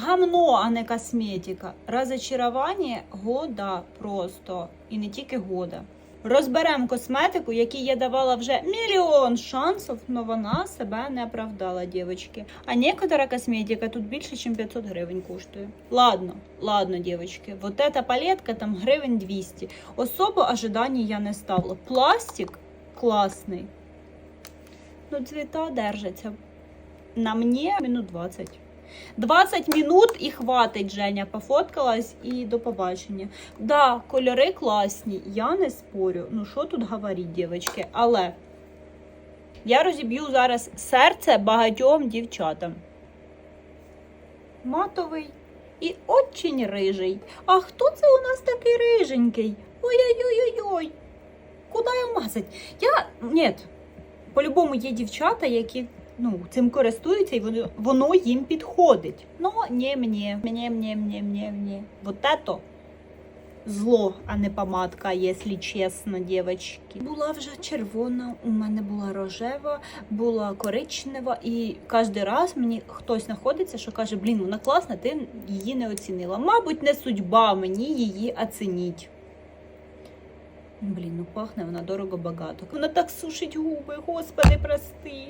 гамно, а не косметика. Разочарування года просто. І не тільки года. Розберемо косметику, якій я давала вже мільйон шансів, але вона себе не оправдала, дівчатки. А некотора косметика тут більше, ніж 500 гривень коштує. Ладно, ладно, дівчатки, вот эта палетка там гривень 200. Особо ожиданий я не ставила. Пластик класний. Ну, цвіта держаться. На мені минут 20. 20 минут і хватить, Женя. Пофоткалась і до побачення. Да, кольори класні, я не спорю. Ну що тут говорить, дівчатки, але я розіб'ю зараз серце багатьом дівчатам. Матовий і очень рижий. А хто це у нас такий риженький? Ой-ой-ой-ой-ой. Куди його мазать? Я. Ні, по-любому є дівчата, які ну, цим користуються і воно, воно їм підходить. Ну, не мені, мені, мені, мені, мені, мені. Вот это зло, а не помадка, якщо чесно, дівчатки. Була вже червона, у мене була рожева, була коричнева, і кожен раз мені хтось знаходиться, що каже, блін, вона класна, ти її не оцінила. Мабуть, не судьба мені її оцініть. Блін, ну пахне вона дорого багато. Вона так сушить губи, господи, прости.